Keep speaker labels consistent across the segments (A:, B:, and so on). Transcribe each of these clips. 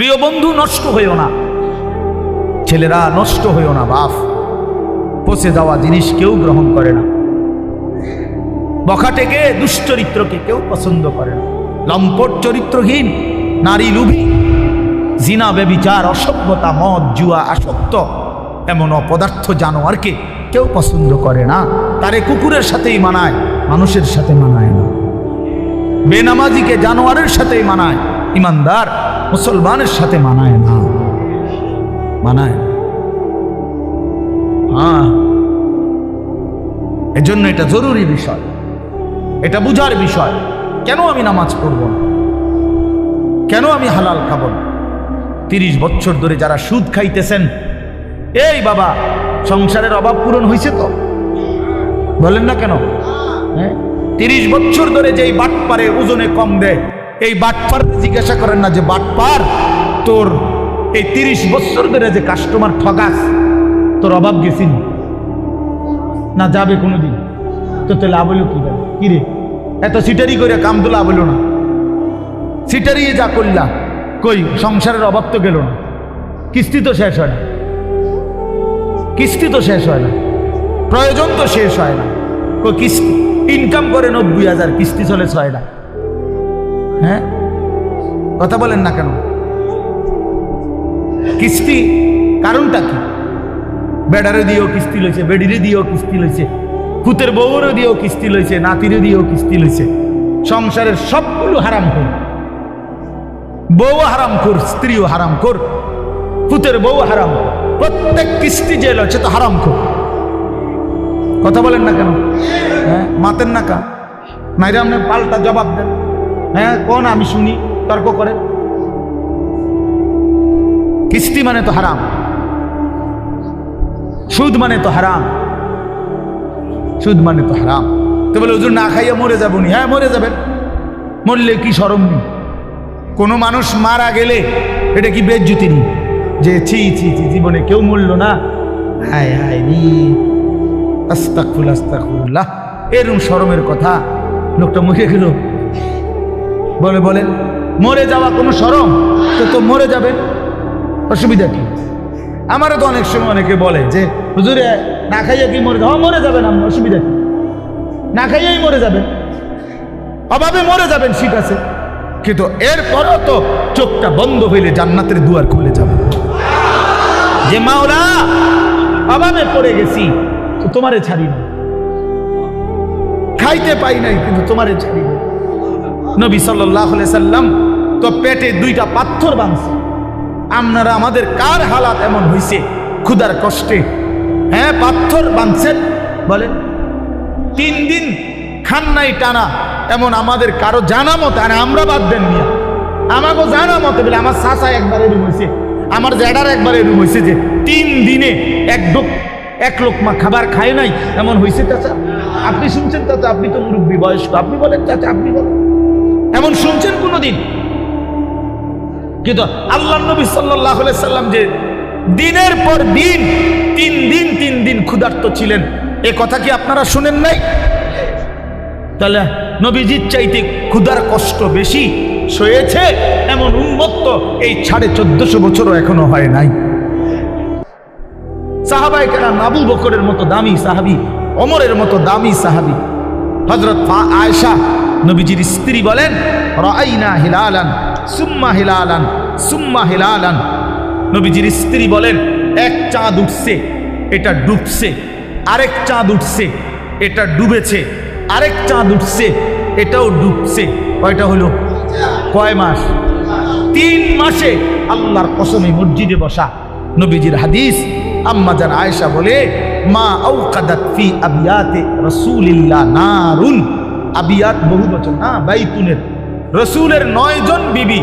A: প্রিয় বন্ধু, নষ্ট হইও না। ছেলেরা, নষ্ট হইও না, বাপ। পচে যাওয়া জিনিস কেউ গ্রহণ করে না। বখাটেকে, দুশ্চরিত্রকে কেউ পছন্দ করে না। লম্পট চরিত্রহীন, নারী লুভি। জিনা বেবিচার অসভ্যতা, মদ, জুয়া, আসক্ত। এমন অপদার্থ জানোয়ারকে কেউ পছন্দ করে না। তারে কুকুরের সাথেই মানায়, মানুষের সাথে মানায় না। বেনামাজিকে জানোয়ারের সাথেই মানায়। ইমানদার মুসলমানের সাথে মানায় না। মানায়। হ্যাঁ। এজন্য এটা জরুরি বিষয়। এটা বুঝার বিষয়। কেন আমি নামাজ পড়ব না? কেন আমি হালাল খাব না? তিরিশ বছর ধরে যারা সুদ খাইতেছেন, এই বাবা, সংসারের অভাব পূরণ হয়েছে তো? বলেন না কেন? হ্যাঁ? তিরিশ বছর ধরে যেই বাট পারে ওজনে কম দেয় এই বাট পার জিজ্ঞাসা করেন না যে বাট পার তোর এই তিরিশ বছর ধরে যে কাস্টমার ঠগাস, তোর অভাব গেছিনি না? যাবে কোনোদিন? তো তো লাভ হইল কি কি রে? এত সিটারি করে কাম তো লাভ হইল না। সিটারি যা করলা, কই, সংসারের অভাব তো গেল না। কিস্তি তো শেষ হয় না। কিস্তি তো শেষ হয় না। প্রয়োজন তো শেষ হয় না। কই, কিস্তি ইনকাম করে নব্বই হাজার, কিস্তি চলে ছয় না হ্যাঁ? কথা বলেন না কেন? কিস্তি কারণটা কি? বেডারে দিয়েও কিস্তি লইছে, বেডিরে দিয়েও কিস্তি লইছে পুতের বউরে দিয়েও কিস্তি লইছে, নাতিরে দিয়েও কিস্তি লইছে। সংসারের সবগুলো হারাম কর। বউ হারাম কর, স্ত্রীও হারাম কর। পুতের বউ হারাম প্রত্যেক কিস্তি যে লইছে তো হারাম কর। কথা বলেন না কেন? হ্যাঁ? মাতেন না কা নাইরে আপনি পাল্টা জবাব দেন। হ্যাঁ কোন আমি শুনি, তর্ক করে। কিস্তি মানে তো হারাম। সুদ মানে তো হারাম। সুদ মানে তো হারাম। তো বলে, হুজুর, না খাইয়া মরে যাব নি হ্যাঁ মরে যাবেন। মরলে কি সরম কোনো মানুষ মারা গেলে এটা কি বেজ্জুতি নেই যে, ছি ছি ছি, জীবনে কেউ মরল না? হায় হায় রি। আস্তাকুল আস্তাকুল্লাহ এরম সরমের কথা লোকটা মুখে গেল। বলে বলেন মরে যাওয়া কোনো সরম? তো তো মরে যাবে। অসুবিধা কি? আমারও তো অনেক সময় অনেকে বলে যে, হুজুরে না খাইয়া কি মরে যাওয়া মরে যাবেন আপনি, অসুবিধা কি? না খাইয়াই মরে যাবেন। অভাবে মরে যাবেন ঠিক আছে। কিন্তু এরপরও তো চোখটা বন্ধ হইলে জান্নাতের দুয়ার খুলে যাবে। যে মাওলা, অভাবে পড়ে গেছি তোমারে ছাড়ি না খাইতে পাই নাই, কিন্তু তোমারে ছাড়ি না নবী সাল্লাহ সাল্লাম তো পেটে দুইটা পাথর বাঁধছে। আপনারা আমাদের কার হালাত এমন হইছে? ক্ষুদার কষ্টে। হ্যাঁ পাথর বাঁধছেন। বলেন, তিন দিন খান নাই টানা, এমন আমাদের কারও জানা মতে, আর আমরা বাদ দেন নিয়া আমাকে জানা মতে, বলে আমার চাচা একবার এরম হয়েছে আমার জ্যাডার একবার এরম হয়েছে যে, তিন দিনে এক ডোক এক লোকমা খাবার খায় নাই, এমন হয়েছে চাচা? আপনি শুনছেন চাচা? আপনি তো মুরব্বী, বয়স্ক। আপনি বলেন, চাচা, আপনি বলেন। এমন শুনছেন কোনোদিন? কিন্তু আল্লাহ নবী সাল্লাহ সাল্লাম যে দিনের পর দিন, তিন দিন তিন দিন ক্ষুধার্ত ছিলেন, এ কথা কি আপনারা শুনেন নাই? তাহলে নবীজির চাইতে ক্ষুধার কষ্ট বেশি সয়েছে এমন উন্মত্ত এই সাড়ে চোদ্দশো বছরও এখনও হয় নাই। সাহাবাই কেরাম আবু বকরের মতো দামি সাহাবি অমরের মতো দামি সাহাবি হজরত আয়সা নবীজির স্ত্রী বলেন রাইনা হিলালান, সুম্মা হিলালান সুম্মা হিলালান। নবীজির স্ত্রী বলেন, এক চাঁদ উঠছে, এটা ডুবছে, আরেক চাঁদ উঠছে, এটা ডুবেছে, আরেক চাঁদ উঠছে, এটাও ডুবছে। কয়টা হলো? কয় মাস? তিন মাসে আল্লাহর কসমে মসজিদে বসা। নবীজির হাদিস আম্মা জান আয়েশা বলে মা আউকাদাত ফি আবিয়াতে রাসূলিল্লাহ নারুন। আবিয়াত বহু বচন। না, বাইতুনের। রসুলের নয় জন বিবি।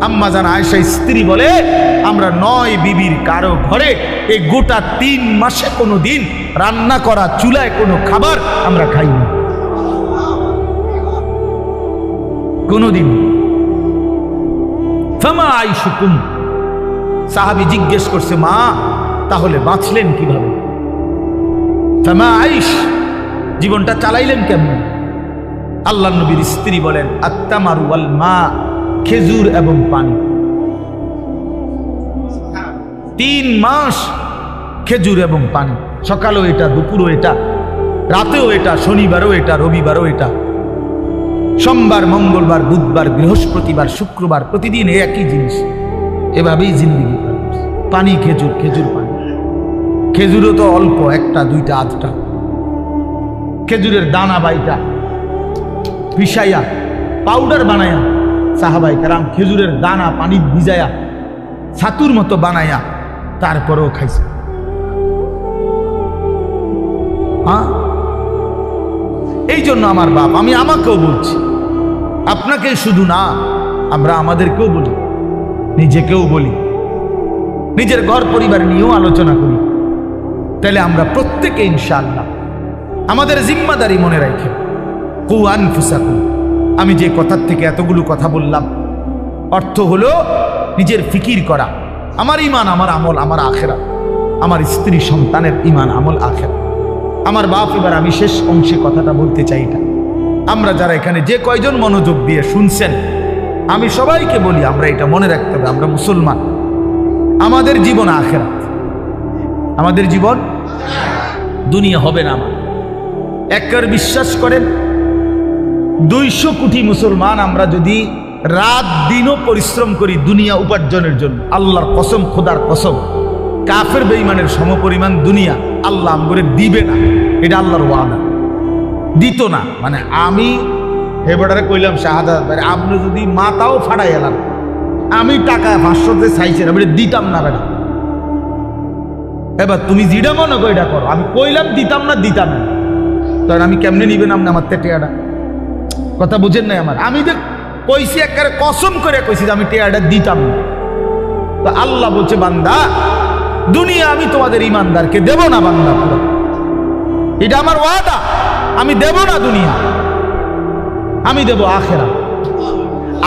A: আম্মা জান আয়েশা স্ত্রী বলে, আমরা নয় বিবির কারও ঘরে এই গোটা তিন মাসে কোনো দিন রান্না করা, চুলায় কোনো খাবার আমরা খাইনি কোনোদিন ফামা আইসুকুম সাহাবি জিজ্ঞেস করছে, মা, তাহলে বাঁচলেন কীভাবে? ফামা জীবনটা চালাইলেন কেমন? আল্লাহ নবীর স্ত্রী বলেন আত্মামারু আল মা, খেজুর এবং পানি। তিন মাস খেজুর এবং পানি। সকালও এটা, দুপুরও এটা, রাতেও এটা, শনিবারও এটা, রবিবারও এটা। সোমবার, মঙ্গলবার, বুধবার, বৃহস্পতিবার, শুক্রবার, প্রতিদিন একই জিনিস। এভাবেই জিন্দিগি পানি, খেজুর খেজুর খেজুরও তো অল্প, একটা, দুইটা, আধটা। খেজুরের দানা বাইটা পিসাইয়া পাউডার বানায়া সাহাবাই কারাম খেজুরের দানা পানি ভিজায়া ছাতুর মতো বানায়া তারপরেও খাইছে। হ্যাঁ? এই জন্য আমার বাপ, আমি আমাকেও বলছি আপনাকে শুধু না, আমরা আমাদেরকেও বলি, নিজেকেও বলি, নিজের ঘর পরিবার নিয়েও আলোচনা করি। তাহলে আমরা প্রত্যেকে ইনশাআল্লাহ আমাদের জিম্মাদারি মনে রাখে কুয়ান ফুসাকুন আমি যে কথার থেকে এতগুলো কথা বললাম, অর্থ হলো নিজের ফিকির করা, আমার ইমান আমার আমল, আমার আখেরা আমার স্ত্রী সন্তানের ইমান আমল আখেরা আমার বাপ, এবার আমি শেষ অংশে কথাটা বলতে চাই এটা। আমরা যারা এখানে যে কয়জন মনোযোগ দিয়ে শুনছেন, আমি সবাইকে বলি, আমরা এটা মনে রাখতে হবে, আমরা মুসলমান। আমাদের জীবন আখেরাত। আমাদের জীবন দুনিয়া হবে না আমার। একবার বিশ্বাস করেন, দুইশো কোটি মুসলমান আমরা যদি রাত দিনও পরিশ্রম করি দুনিয়া উপার্জনের জন্য, আল্লাহর কসম, খোদার কসম, কাফের বেইমানের সমপরিমাণ দুনিয়া আল্লাহ আমগরে দিবে না। এটা আল্লাহর ওয়াদা। দিত না মানে আমি হেবাটারে কইলাম শাহাদাত ভাই, আপনি যদি মাতাও ফাড়াই এলাম আমি টাকা পাঁচশোতে চাইছিলাম এটা দিতাম না বেটা এবার তুমি যেটা মনে করো এটা করো। আমি কইলাম, দিতাম না দিতাম না। তখন আমি কেমনে নিবেন আপনি আমার টেয়াটা কথা বুঝেন নাই আমার। আমি যে কইছি একেবারে কসম করে কইছি যে আমি টেয়াটা দিতাম না। তো আল্লাহ বলছে, বান্দা, দুনিয়া আমি তোমাদের ইমানদারকে দেব না বান্দা পুরো। এটা আমার ওয়াদা। আমি দেব না দুনিয়া। আমি দেব আখেরা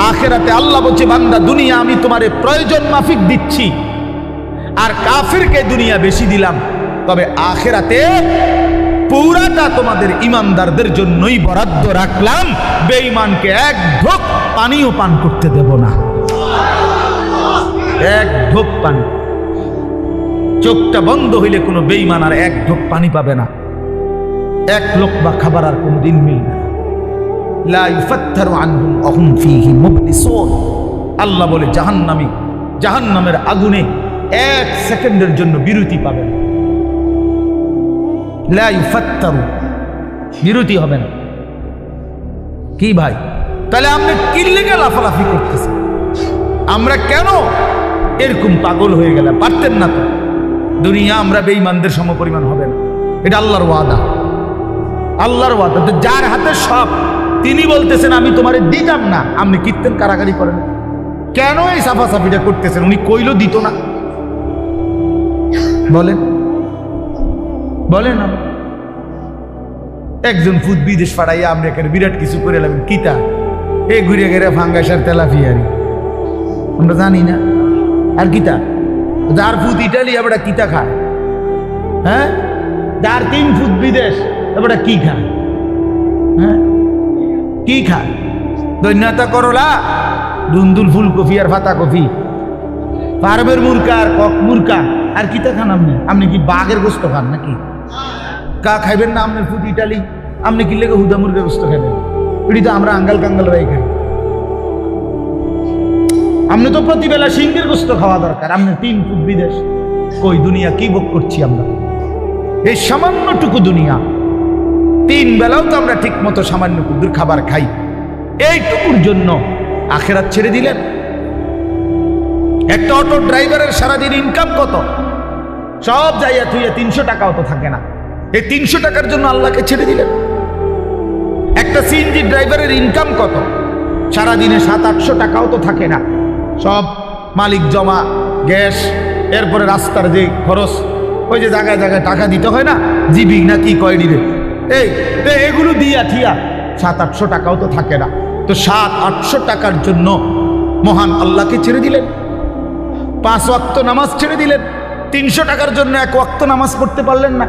A: আখেরাতে আল্লাহ বলছে, বান্দা, দুনিয়া আমি তোমার প্রয়োজন মাফিক দিচ্ছি। আর কাফেরকে দুনিয়া বেশি দিলাম। তবে আখেরাতে পুরাটা তোমাদের ইমানদারদের জন্যই বরাদ্দ রাখলাম। বেঈমানকে এক ঢোক পানিও পান করতে দেব না। এক ঢোক পানি। চোখটা বন্ধ হইলে কোনো বেঈমান আর এক ঢোক পানি পাবে না। এক লোক বা খাবার আর কোনো দিন মিলবে আল্লাহ বলে, জাহান্নামী, জাহান্নামের আগুনে এক সেকেন্ডের জন্য বিরতি পাবে না বিরতি হবে না। কি ভাই? তাহলে আপনি কি লেগে লাফালাফি করতেছেন? আমরা কেন এরকম পাগল হয়ে গেলাম? পারতেন না তো। দুনিয়া আমরা বেঈমানদের সমপরিমাণ হবে না। এটা আল্লাহর ওয়াদা। আল্লাহর ওয়াদা। তো যার হাতে সব, তিনি বলতেছেন, আমি তোমারে দিতাম না। আপনি কীর্তন কারাগারি করেন। কেন এই সাফাসাফিটা করতেছেন? উনি কইলো দিত না। বলেন। বলেন একজন ফুট বিদেশ পাড়াইয়া আমরা এখানে বিরাট কিছু করে এলাম। কিতা এ ঘুরে ঘেরে ফাঙ্গাসার তেলাফিয়ারি আমরা জানি না। আর কিতা যার ফুট ইটালি আমরা কিতা খায়? হ্যাঁ? যার তিন ফুট বিদেশ আমরা কি খায়? হ্যাঁ? কি খায়? দৈন্যতা করলা, দুন্দুল ফুলকপি আর ফাতা কফি পারবের মুরকা আর কক মুরকা আর কিতা খান আপনি? আপনি কি বাঘের গোস্ত খান নাকি? কা খাইবেন না আপনার ফুট ইটালি আপনি কি লেগে হুদা মুরগের গোস্ত খাবেন এটি তো আমরা আঙ্গাল কাঙ্গাল রাই খাই। আপনি তো প্রতিবেলা সিংহের গোস্ত খাওয়া দরকার। আপনি তিন ফুট বিদেশ। কই দুনিয়া, কি ভোগ করছি আমরা? এই সামান্যটুকু দুনিয়া। তিন বেলাও তো আমরা ঠিক মতো সামান্য কুদুর খাবার খাই। এইটুকুর জন্য আখেরাত ছেড়ে দিলেন। একটা অটো ড্রাইভারের সারাদিন ইনকাম কত? সব যাইয়া থুইয়া তিনশো টাকাও তো থাকে না। এই তিনশো টাকার জন্য আল্লাহকে ছেড়ে দিলেন। একটা সিএনজি ড্রাইভারের ইনকাম কত? সারাদিনে সাত, আটশো টাকাও তো থাকে না। সব মালিক জমা, গ্যাস, এরপরে রাস্তার যে খরচ, ওই যে জায়গায় জায়গায় টাকা দিতে হয় না? জিবি না কি কয় দিবে এই এগুলো দিয়া থিয়া সাত, আটশো টাকাও তো থাকে না। তো সাত, আটশো টাকার জন্য মহান আল্লাহকে ছেড়ে দিলেন। পাঁচ ওয়াক্ত নামাজ ছেড়ে দিলেন। তিনশো টাকার জন্য এক ওয়াক্ত নামাজ পড়তে পারলেন না।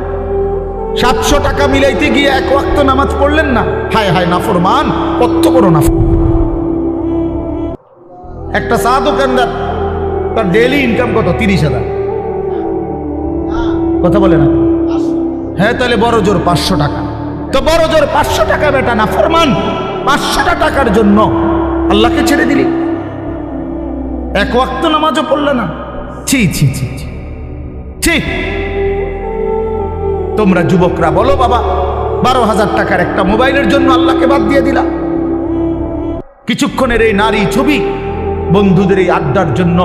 A: সাতশো টাকা মিলাইতে গিয়ে এক ওয়াক্ত নামাজ পড়লেন না। হায় হায়, নাফরমান কত বড় নাফর একটা চা দোকানদার তার ডেইলি ইনকাম কত? তিরিশ হাজার। কথা বলে না? হ্যাঁ তাহলে বড় জোর পাঁচশো টাকা। তো বড় জোর পাঁচশো টাকা বেটা না ফরমান পাঁচশোটা টাকার জন্য আল্লাহকে ছেড়ে দিলি। এক ওয়াক্ত নামাজও পড়লে না। ছি ছি ছি ছি। ছি। তোমরা যুবকরা বলো বাবা, বারো হাজার টাকার একটা মোবাইলের জন্য আল্লাহকে বাদ দিয়ে দিলা। কিছুক্ষণের এই নারী ছবি বন্ধুদের এই আড্ডার জন্য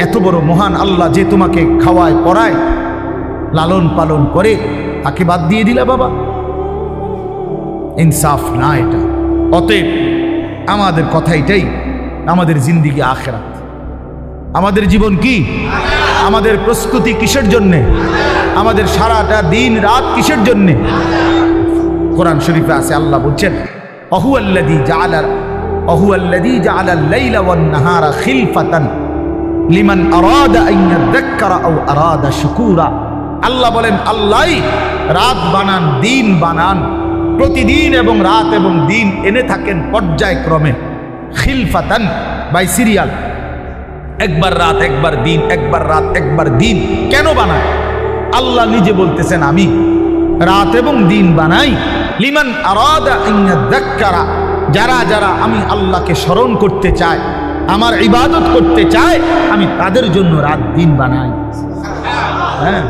A: এত বড় মহান আল্লাহ যে তোমাকে খাওয়ায়, পড়ায়, লালন পালন করে, তাকে বাদ দিয়ে দিলা বাবা। ইনসাফ না এটা। অতএব আমাদের কথা এটাই, আমাদের জিন্দিগি আখেরাত। আমাদের জীবন কি? আমাদের প্রস্তুতি কিসের জন্যে? আমাদের সারাটা দিন রাত কিসের জন্যে? কোরআন শরীফে আছে, আল্লাহ বলছেন অহু আল্লাদি জালার অহু আল্লাদি জালাল লাইলা ওয়ান নাহারা খিলফাতান লিমান আরাদা আন ইয়াযাক্কারা আও আরাদা শুকুরা। আল্লাহ বলেন, আল্লাহই রাত বানান, দিন বানান, প্রতিদিন এবং রাত এবং দিন এনে থাকেন পর্যায়ক্রমে, খিলফাতান বাই সিরিয়াল। একবার রাত, একবার দিন, একবার রাত, একবার দিন। কেন বানায়? আল্লাহ নিজে বলতেছেন, আমি রাত এবং দিন বানাই। লিমান আরাদা আইয়াদ্দাক্কারা যারা যারা আমি আল্লাহকে স্মরণ করতে চায়, আমার ইবাদত করতে চায়, আমি তাদের জন্য রাত, দিন বানাই। হ্যাঁ।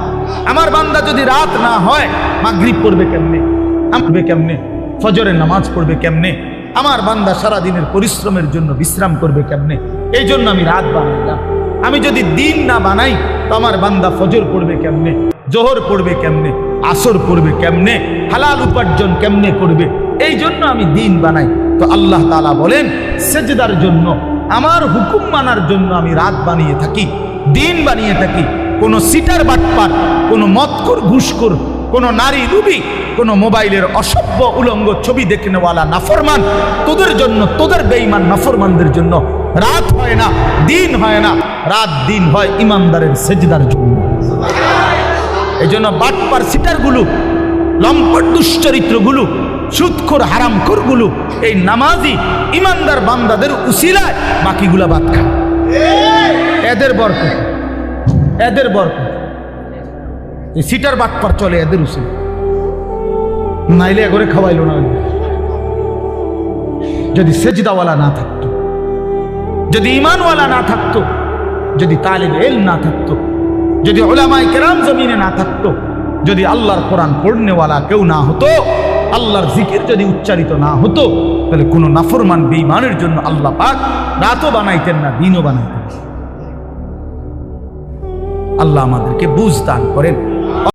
A: আমার বান্দা যদি রাত না হয়, মাগরিব পড়বে কেমনে? আমবে কেমনে? ফজরের নামাজ পড়বে কেমনে? আমার বান্দা সারা দিনের পরিশ্রমের জন্য বিশ্রাম করবে কেমনে? এই জন্য আমি রাত বানাইলাম। আমি যদি দিন না বানাই, তো আমার বান্দা ফজর পড়বে কেমনে? জোহর পড়বে কেমনে? আসর পড়বে কেমনে? হালাল উপার্জন কেমনে করবে? এই জন্য আমি দিন বানাই। তো আল্লাহ তাআলা বলেন, সেজদার জন্য, আমার হুকুম মানার জন্য আমি রাত বানিয়ে থাকি, দিন বানিয়ে থাকি। কোনো সিটার বাটপার, কোনো মতকর ঘুষকর কোনো নারী রুবি কোনো মোবাইলের অসভ্য উলঙ্গ ছবি দেখে নেওয়ালা নাফরমান, তোদের জন্য, তোদের বেঈমান নাফরমানদের জন্য রাত হয় না, দিন হয় না, রাত দিন হয় ইমানদারের সেজদার জন্য। এই জন্য বাটপার সিটারগুলো, লম্পট দুশ্চরিত্রগুলো, সুৎখোর হারামখোরগুলো, এই নামাজি ইমানদার বান্দাদের উসিলায় বাকিগুলা বাদ খায়। এদের বরকত এদের বরকত। এই সিটার বাটপার চলে এদের উসিল। নাইলে এগরে খাওয়াইলো না। যদি সেজদাওয়ালা না থাকতো যদি ইমানওয়ালা না থাকতো, যদি তালিব এল না থাকতো, যদি ওলামাই কেরাম জমিনে না থাকতো, যদি আল্লাহর কোরআন পড়নেওয়ালা কেউ না হতো, আল্লাহর জিকির যদি উচ্চারিত না হতো, তাহলে কোনো নাফরমান বেঈমানের জন্য আল্লাহ পাক রাতও বানাইতেন না, দিনও বানাইতেন আল্লাহ আমাদেরকে বুঝ দান করেন।